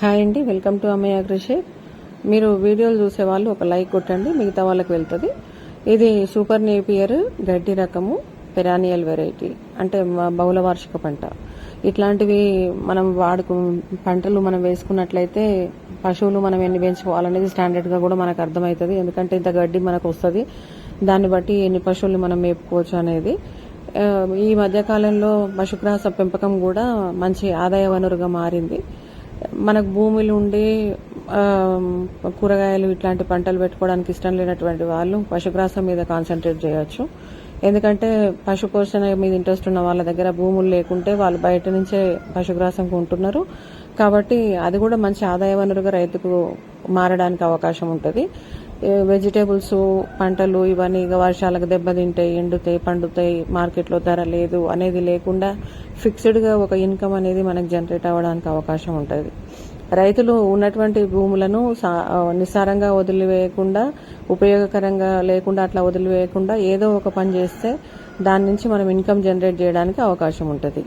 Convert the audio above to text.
Hi అండి welcome to అమ్మయ్య కృషి మీరు వీడియోలు చూసే వాళ్ళు ఒక లైక్ కొట్టండి మిగతా వాళ్ళకి వెళ్తుంది. ఇది సూపర్ నేపియర్ గడ్డి రకము పెరానియల్ వెరైటీ అంటే బహుళ వార్షిక పంట. ఇట్లాంటివి మనం వాడుకు పంటలు మనం వేసుకున్నట్లయితే పశువులు మనం ఎన్ని పెంచుకోవాలనేది స్టాండర్డ్గా కూడా మనకు అర్థమవుతుంది. ఎందుకంటే ఇంత గడ్డి మనకు వస్తుంది. దాన్ని బట్టి ఎన్ని పశువులు మనం మేపుకోవచ్చు అనేది. ఈ మధ్యకాలంలో పశుగ్రాస పెంపకం కూడా మంచి ఆదాయ వనరుగా మారింది. మనకు భూములు ఉండి కూరగాయలు ఇట్లాంటి పంటలు పెట్టుకోవడానికి ఇష్టం లేనటువంటి వాళ్ళు పశుగ్రాసం మీద కాన్సన్ట్రేట్ చేయొచ్చు. ఎందుకంటే పశు పోషణ మీద ఇంట్రెస్ట్ ఉన్న వాళ్ళ దగ్గర భూములు లేకుంటే వాళ్ళు బయట నుంచే పశుగ్రాసం కొంటున్నారు. కాబట్టి అది కూడా మంచి ఆదాయ వనరుగా రైతుకు మారడానికి అవకాశం ఉంటుంది. వెజిటేబుల్స్ పంటలు ఇవన్నీ ఇక వర్షాలకు దెబ్బతింటాయి ఎండుతాయి పండుతాయి మార్కెట్లో ధర లేదు అనేది లేకుండా ఫిక్స్డ్గా ఒక ఇన్కమ్ అనేది మనకు జనరేట్ అవ్వడానికి అవకాశం ఉంటుంది. రైతులు ఉన్నటువంటి భూములను సా- నిస్సారంగా వదిలివేయకుండా ఉపయోగకరంగా లేకుండా అట్లా వదిలివేయకుండా ఏదో ఒక పని చేస్తే దాని నుంచి మనం ఇన్కమ్ జనరేట్ చేయడానికి అవకాశం ఉంటుంది.